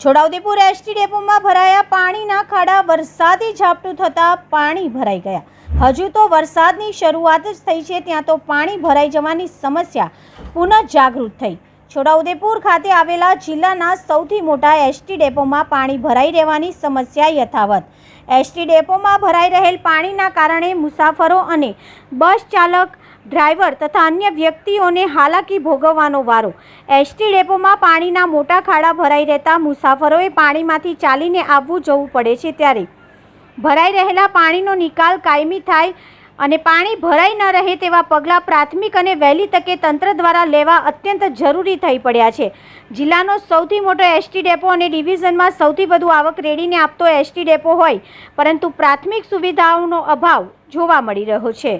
Chhota Udepur ST ડેપોમાં ભરાયા પાણીના ખાડા, વરસાદી ઝાપટું થતાં પાણી ભરાઈ ગયા. હજુ તો વરસાદની શરૂઆત જ થઈ છે, ત્યાં તો પાણી ભરાઈ જવાની સમસ્યા પુનઃ જાગૃત થઈ. છોટાઉદેપુર ખાતે આવેલા જિલ્લાના સૌથી મોટા એસટી ડેપોમાં પાણી ભરાઈ રહેવાની સમસ્યા યથાવત. એસટી ડેપોમાં ભરાઈ રહેલ પાણીના કારણે મુસાફરો અને બસ ચાલક, ડ્રાઈવર તથા અન્ય વ્યક્તિઓને હાલાકી ભોગવવાનો વારો. એસટી ડેપોમાં પાણીના મોટા ખાડા ભરાઈ રહેતા મુસાફરોએ પાણીમાંથી ચાલીને આવવું જવું પડે છે ત્યારે. ભરાઈ રહેલા પાણીનો નિકાલ કાયમી થાય અને પાણી ભરાઈ ન રહે તેવા પગલાં પ્રાથમિક અને વહેલી તકે તંત્ર દ્વારા લેવા અત્યંત જરૂરી થઈ પડ્યા છે. જિલ્લાનો સૌથી મોટો એસટી ડેપો અને ડિવિઝનમાં સૌથી વધુ આવક રેડીને આપતો એસટી ડેપો હોય, પરંતુ પ્રાથમિક સુવિધાઓનો અભાવ જોવા મળી રહ્યો છે.